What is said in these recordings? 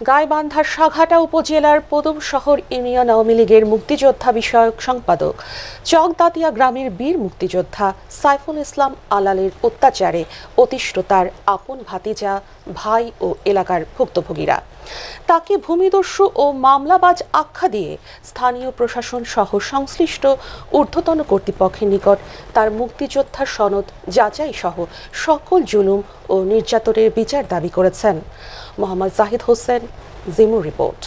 গাইবান্ধার সাঘাটা উপজেলার পদম শহর ইউনিয়ন আওয়ামী লীগের মুক্তিযোদ্ধা বিষয়ক সম্পাদক চকদাতিয়া গ্রামের বীর মুক্তিযোদ্ধা সাইফুল ইসলাম আলালের অত্যাচারে অতিষ্ঠ তার আপন ভাতিজা, ভাই ও এলাকার ভুক্তভোগীরা। তাকে ভূমিদস্যু ও মামলাবাজ আখ্যা দিয়ে স্থানীয় প্রশাসন সহ সংশ্লিষ্ট ঊর্ধ্বতন কর্তৃপক্ষের নিকট তার মুক্তিযোদ্ধার সনদ যাচাই সহ সকল জুলুম ও নির্যাতনের বিচার দাবি করেছেন। মোহাম্মদ জাহিদ হোসেন জিমু রিপোর্ট।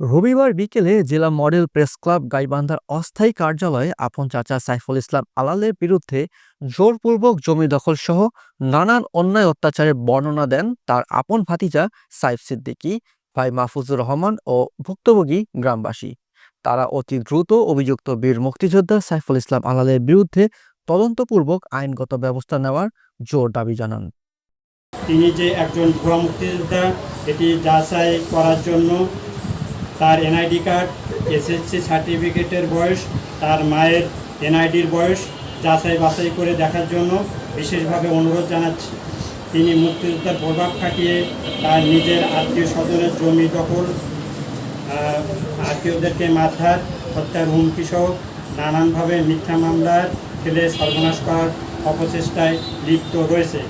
রবিবার বিকেলে জেলা মডেল প্রেস ক্লাব গাইবান্ধার অস্থায়ী কার্যালয়ে আপন চাচা সাইফুল ইসলাম আলালের বিরুদ্ধে জোরপূর্বক জমি দখল সহ নানান অন্যায় অত্যাচারের বর্ণনা দেন তার আপন ভাতিজা সাইফ সিদ্দিকী, ভাই মাহফুজুর রহমান ও ভুক্তভোগী গ্রামবাসী। তারা অতি দ্রুত অভিযুক্ত বীর মুক্তিযোদ্ধা সাইফুল ইসলাম আলালের বিরুদ্ধে তদন্তপূর্বক আইনগত ব্যবস্থা নেওয়ার জোর দাবি জানান। তিনি যে একজন ভুয়া মুক্তিযোদ্ধা, এটি যাচাই করার জন্য তার এনআইডি কার্ড, এসএসসি সার্টিফিকেটের বয়স, তার মায়ের এনআইডির বয়স যাচাই বাছাই করে দেখার জন্য বিশেষভাবে অনুরোধ জানাচ্ছি। তিনি মুক্তিযোদ্ধার প্রভাব খাটিয়ে তার নিজের আত্মীয় স্বজনের জমি দখল আত্মীয়দেরকে মারধার, হত্যার হুমকি সহ নানানভাবে মিথ্যা মামলার ফেলে সর্বনাশ করার অপচেষ্টায় লিপ্ত রয়েছে।